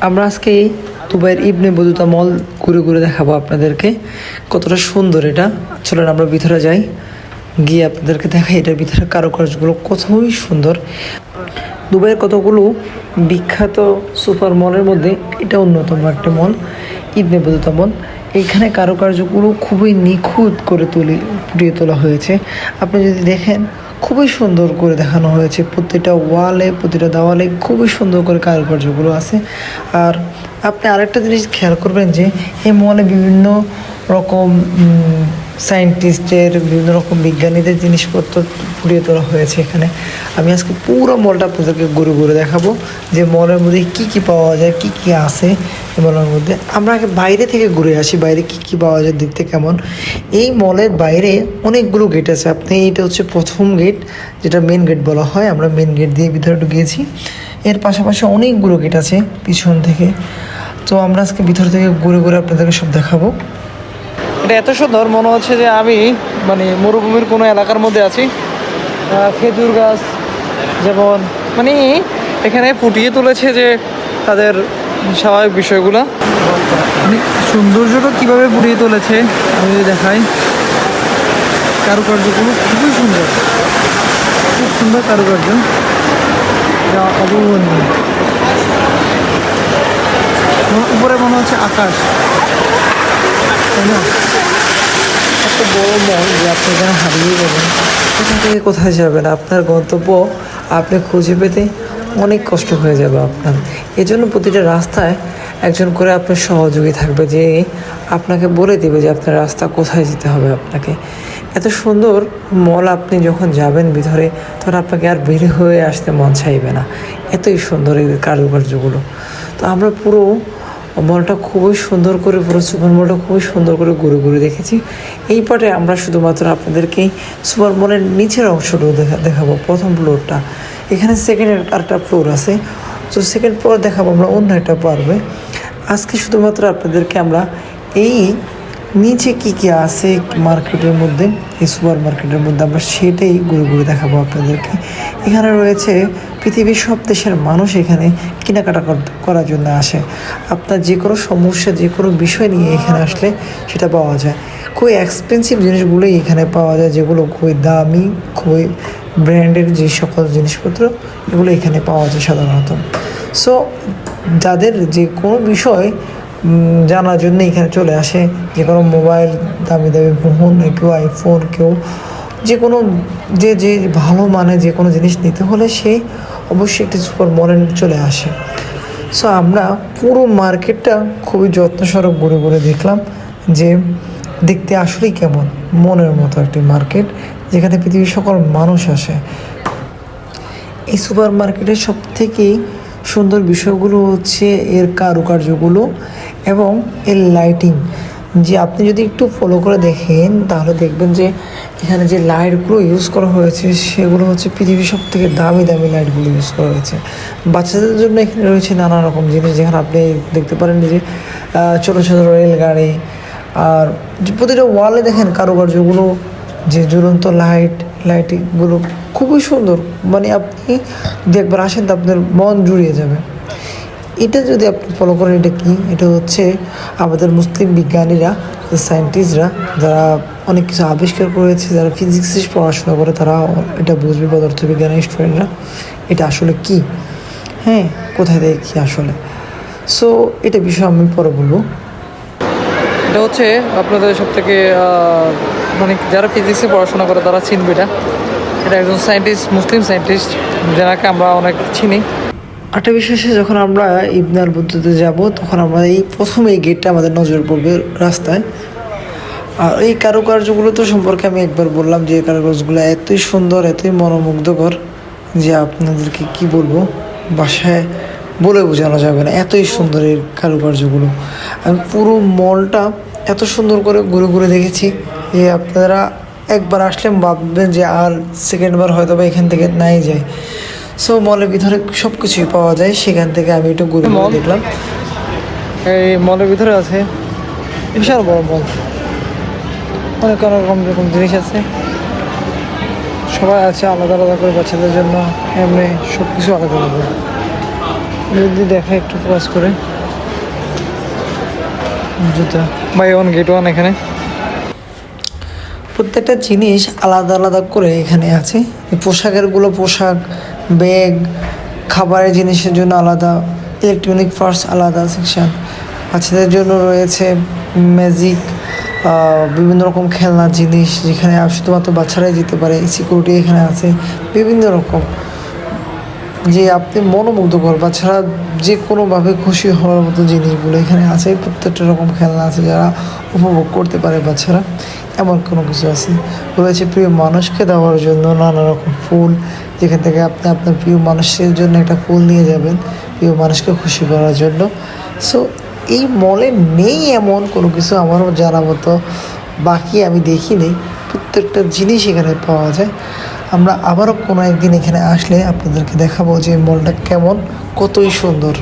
আমরা আজকে দুবাইয়ের ইবনে বদুতা মল ঘুরে ঘুরে দেখাবো আপনাদেরকে। কতটা সুন্দর এটা। চলেন আমরা ভিতরে যাই। গিয়ে আপনাদেরকে দেখাই এটার ভিতরে কারুকার্যগুলো কতই সুন্দর। দুবাইয়ের কতগুলো বিখ্যাত সুপার মলের মধ্যে এটা অন্যতম একটা মল, ইবনে বদুতা মল। এইখানে কারুকার্যগুলো খুবই নিখুঁত করে তুলি, ফুটিয়ে তোলা হয়েছে। আপনি যদি দেখেন খুবই সুন্দর করে দেখানো হয়েছে। প্রতিটা ওয়ালে, প্রতিটা দেওয়ালে খুবই সুন্দর করে কারুকার্যগুলো আছে। আর আপনি আরেকটা জিনিস খেয়াল করবেন যে, এই মলে বিভিন্ন রকম সায়েন্টিস্টের বিভিন্ন রকম বিজ্ঞানীদের জিনিসপত্র ফুটিয়ে তোলা হয়েছে এখানে। আমি আজকে পুরো মলটা আপনাদেরকে ঘুরে ঘুরে দেখাবো যে মলের মধ্যে কি কি পাওয়া যায়, কি কি আছে। মলের মধ্যে আমরা আগে বাইরে থেকে ঘুরে আসি, বাইরে কি কি পাওয়া যায়, দেখতে কেমন। এই মলের বাইরে অনেকগুলো গেট আছে। আপনি এটা হচ্ছে প্রথম গেট যেটা মেন গেট বলা হয়। আমরা মেন গেট দিয়ে ভিতরে ঢুকিয়েছি এর পাশাপাশি অনেকগুলো গেট আছে পিছন থেকে। তো আমরা আজকে ভিতর থেকে ঘুরে ঘুরে আপনাদেরকে সব দেখাবো। এটা এত সুন্দর, মনে হচ্ছে যে আমি মানে মরুভূমির কোনো এলাকার মধ্যে আছি। খেজুর গাছ, যেমন মানে এখানে ফুটিয়ে তুলেছে যে তাদের স্বাভাবিক বিষয়গুলো। মানে সৌন্দর্যটা কীভাবে ফুটিয়ে তুলেছে, আমি দেখাই। কারুকার্যগুলো খুবই সুন্দর। খুব সুন্দর কারুকার্য। যা অবর্ণনীয়। উপরে মনে হচ্ছে আকাশ। তাই না? এত বড় মল যে আপনি এখানে হারিয়ে যাবেন এখান থেকে কোথায় যাবেন? আপনার গন্তব্য আপনি খুঁজে পেতে অনেক কষ্ট হয়ে যাবে আপনার। এজন্য প্রতিটা রাস্তায় একজন করে আপনার সহযোগী থাকবে যে আপনাকে বলে দেবে যে আপনার রাস্তা কোথায় যেতে হবে আপনাকে। এত সুন্দর মল আপনি যখন যাবেন ভিতরে, তখন আপনাকে আর বের হয়ে আসতে মন চাইবে না। এতই সুন্দর এই কারুকার্যগুলো। তো আমরা পুরো মলটা খুবই সুন্দর করে, পুরো সুপার মলটা খুবই সুন্দর করে ঘুরে ঘুরে দেখেছি। এই পাটে আমরা শুধুমাত্র আপনাদেরকে সুপার মলের নিচের অংশটুকু দেখা, দেখাবো প্রথম ফ্লোরটা এখানে সেকেন্ড আরেকটা ফ্লোর আছে। তো সেকেন্ড ফ্লোর দেখাবো আমরা অন্য একটা পারবে আজকে শুধুমাত্র আপনাদেরকে আমরা এই নিচে কি কি আছে মার্কেটের মধ্যে, এই সুপার মার্কেটের মধ্যে আমরা সেটাই ঘুরে ঘুরে দেখাবো আপনাদেরকে। এখানে রয়েছে পৃথিবীর সব দেশের মানুষ এখানে কেনাকাটা করার জন্য আসে। আপনার যে কোনো সমস্যা, যে কোনো বিষয় নিয়ে এখানে আসলে সেটা পাওয়া যায়। খুবই এক্সপেন্সিভ জিনিসগুলোই এখানে পাওয়া যায়, যেগুলো খুবই দামি, খুবই ব্র্যান্ডের যে সকল জিনিসপত্র, এগুলো এখানে পাওয়া যায় সাধারণত। সো যাদের যে কোনো বিষয় জানার জন্য এখানে চলে আসে, যে কোনো মোবাইল, দামি দামি ফোন, কেউ আইফোন কেউ যে কোনো, যে যে ভালো মানে যে কোনো জিনিস নিতে হলে সে অবশ্যই একটি সুপার মলে চলে আসে। সো আমরা পুরো মার্কেটটা খুবই যত্নস্বরূপ ঘুরে ঘুরে দেখলাম যে, দেখতে আসলেই কেমন, মনের মতো একটি মার্কেট। যেখানে পৃথিবীর সকল মানুষ আসে। এই সুপার মার্কেটের সব থেকে সুন্দর বিষয়গুলো হচ্ছে এর কারুকার্যগুলো এবং এর লাইটিং। যে আপনি যদি একটু ফলো করে দেখেন, তাহলে দেখবেন যে এখানে যে লাইটগুলো ইউজ করা হয়েছে, সেগুলো হচ্ছে পৃথিবীর সব থেকে দামি দামি লাইটগুলো ইউজ করা হয়েছে। বাচ্চাদের জন্য এখানে রয়েছে নানা রকম জিনিস। যেখানে আপনি দেখতে পারেন যে ছোটো ছোটো রেলগাড়ি, আর প্রতিটা ওয়ালে দেখেন কারুকার্যগুলো যে ঝুলন্ত লাইট লাইটিংগুলো খুবই সুন্দর। মানে আপনি যদি একবার আসেন তো আপনার মন জুড়িয়ে যাবে। এটা যদি আপনি ফলো করেন, এটা কি? এটা হচ্ছে আমাদের মুসলিম বিজ্ঞানীরা সায়েন্টিস্টরা যারা অনেক কিছু আবিষ্কার করেছে, যারা ফিজিক্সে পড়াশোনা করে, তারা এটা বুঝবে, পদার্থবিজ্ঞানের স্টুডেন্টরা এটা আসলে কি? হ্যাঁ কোথায় থেকে কী আসলে? সো এটা বিষয়ে আমি পরে বলব। এটা হচ্ছে আপনাদের সব থেকে মানে যারা ফিজিক্সে পড়াশোনা করে তারা চিনবে এটা। এটা একজন সায়েন্টিস্ট মুসলিম সায়েন্টিস্ট যাকে আমরা অনেক চিনি। বিষয় হচ্ছে যখন আমরা ইবনাল বুদ্ধতে যাব, তখন আমরা এই প্রথম এই গেটটা আমাদের নজর পড়বে রাস্তায়। আর এই কারুকার্যগুলো তো সম্পর্কে আমি একবার বললাম যে কারুকার্যগুলো এতই সুন্দর, এতই মনোমুগ্ধকর যে আপনাদেরকে কি বলব? বাসায় বলে বোঝানো যাবে না। এতই সুন্দর এই কারুকার্যগুলো। আমি পুরো মলটা এত সুন্দর করে ঘুরে ঘুরে দেখেছি যে আপনারা একবার আসলে ভাববেন যে আর সেকেন্ডবার হয়তো বা এখান থেকে নাই যায়। সো মলের ভিতরে সব কিছুই পাওয়া যায়। সেখান থেকে আমি একটু ঘুরে ঘুরে দেখলাম। এই মলের ভিতরে আছে। বিশাল বড় মল। অনেক অনেক রকম রকম জিনিস আছে। সবাই আছে আলাদা আলাদা করে বাচ্চাদের জন্য। এমনি সব কিছু আলাদা আলাদা। যদি দেখা একটু ফোকাস করে। জুতা। বাই ওয়ান গেট ওয়ান এখানে। প্রত্যেকটা জিনিস আলাদা আলাদা করে এখানে আছে। পোশাকেরগুলো পোশাক, ব্যাগ, খাবারের জিনিসের জন্য আলাদা ইলেকট্রনিক পার্টস আলাদা সেকশন বাচ্চাদের জন্য রয়েছে ম্যাজিক বিভিন্ন রকম খেলনার জিনিস যেখানে শুধুমাত্র বাচ্চারাই যেতে পারে। সিকিউরিটি এখানে আছে। বিভিন্ন রকম। যে আপনি মনোমুগ্ধকর বাচ্চারা যে কোনোভাবে খুশি হওয়ার মতো জিনিসগুলো এখানে আছে প্রত্যেকটা রকম খেলনা আছে যারা উপভোগ করতে পারে বাচ্চারা এমন কোনো কিছু আছে। রয়েছে প্রিয় মানুষকে দেওয়ার জন্য নানা রকম ফুল, যেখান থেকে আপনি আপনার প্রিয় মানুষের জন্য একটা ফুল নিয়ে যাবেন, প্রিয় মানুষকে খুশি করার জন্য। সো এই মলে নেই এমন কোনো কিছু আমারও জানা মতো, বাকি আমি দেখিনি। প্রত্যেকটা জিনিস এখানে পাওয়া যায়। আমরা আবারও কোনো একদিন এখানে আসলে আপনাদেরকে দেখাবো যে মলটা কেমন কতই সুন্দর।